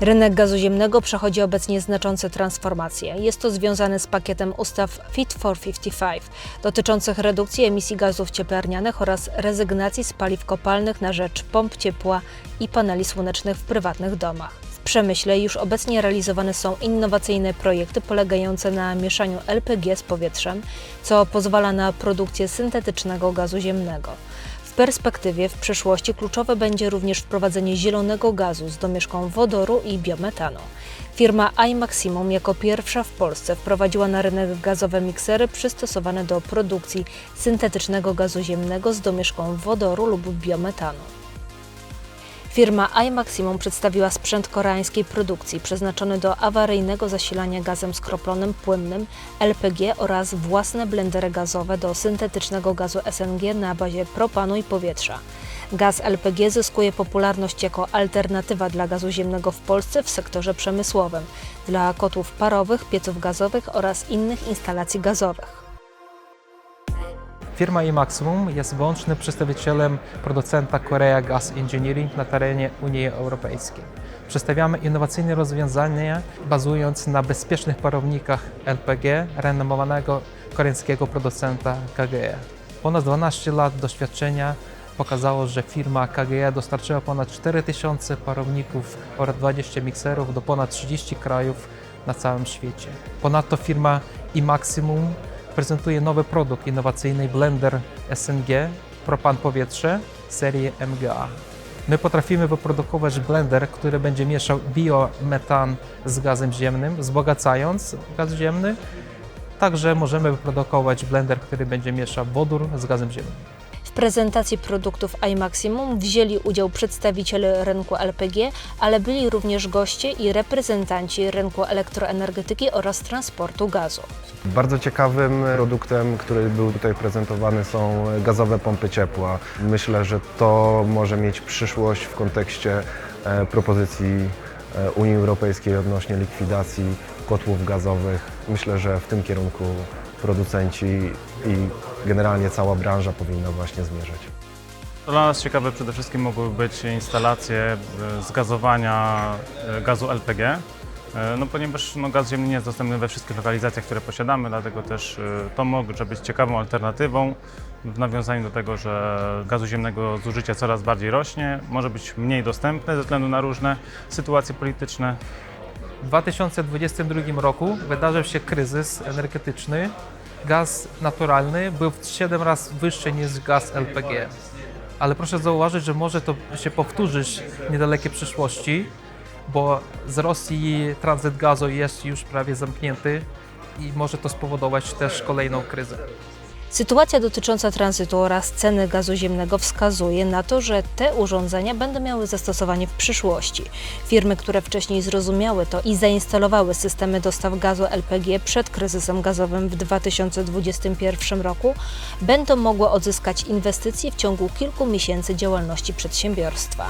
Rynek gazu ziemnego przechodzi obecnie znaczące transformacje. Jest to związane z pakietem ustaw Fit for 55 dotyczących redukcji emisji gazów cieplarnianych oraz rezygnacji z paliw kopalnych na rzecz pomp ciepła i paneli słonecznych w prywatnych domach. Przemyśle już obecnie realizowane są innowacyjne projekty polegające na mieszaniu LPG z powietrzem, co pozwala na produkcję syntetycznego gazu ziemnego. W perspektywie w przyszłości kluczowe będzie również wprowadzenie zielonego gazu z domieszką wodoru i biometanu. Firma iMaximum jako pierwsza w Polsce wprowadziła na rynek gazowe miksery przystosowane do produkcji syntetycznego gazu ziemnego z domieszką wodoru lub biometanu. Firma iMaximum przedstawiła sprzęt koreańskiej produkcji przeznaczony do awaryjnego zasilania gazem skroplonym płynnym LPG oraz własne blendery gazowe do syntetycznego gazu SNG na bazie propanu i powietrza. Gaz LPG zyskuje popularność jako alternatywa dla gazu ziemnego w Polsce w sektorze przemysłowym, dla kotłów parowych, pieców gazowych oraz innych instalacji gazowych. Firma iMaximum jest wyłącznym przedstawicielem producenta Korea Gas Engineering na terenie Unii Europejskiej. Przedstawiamy innowacyjne rozwiązania bazując na bezpiecznych parownikach LPG renomowanego koreańskiego producenta KGE. Ponad 12 lat doświadczenia pokazało, że firma KGE dostarczyła ponad 4000 parowników oraz 20 mikserów do ponad 30 krajów na całym świecie. Ponadto firma iMaximum prezentuje nowy produkt innowacyjny blender SNG propan powietrze serii MGA. My potrafimy wyprodukować blender, który będzie mieszał biometan z gazem ziemnym, wzbogacając gaz ziemny. Także możemy wyprodukować blender, który będzie mieszał wodór z gazem ziemnym. W prezentacji produktów iMaximum wzięli udział przedstawiciele rynku LPG, ale byli również goście i reprezentanci rynku elektroenergetyki oraz transportu gazu. Bardzo ciekawym produktem, który był tutaj prezentowany są gazowe pompy ciepła. Myślę, że to może mieć przyszłość w kontekście e, propozycji e, Unii Europejskiej odnośnie likwidacji kotłów gazowych. Myślę, że w tym kierunku producenci i generalnie cała branża powinna właśnie zmierzać. Dla nas ciekawe przede wszystkim mogły być instalacje e, zgazowania gazu LPG, no ponieważ no, gaz ziemny nie jest dostępny we wszystkich lokalizacjach, które posiadamy, dlatego też e, to może być ciekawą alternatywą w nawiązaniu do tego, że gazu ziemnego zużycie coraz bardziej rośnie, może być mniej dostępne ze względu na różne sytuacje polityczne. W 2022 roku wydarzył się kryzys energetyczny. Gaz naturalny był w 7 razy wyższy niż gaz LPG. Ale proszę zauważyć, że może to się powtórzyć w niedalekiej przyszłości, bo z Rosji tranzyt gazu jest już prawie zamknięty i może to spowodować też kolejną kryzę. Sytuacja dotycząca tranzytu oraz ceny gazu ziemnego wskazuje na to, że te urządzenia będą miały zastosowanie w przyszłości. Firmy, które wcześniej zrozumiały to i zainstalowały systemy dostaw gazu LPG przed kryzysem gazowym w 2021 roku, będą mogły odzyskać inwestycje w ciągu kilku miesięcy działalności przedsiębiorstwa.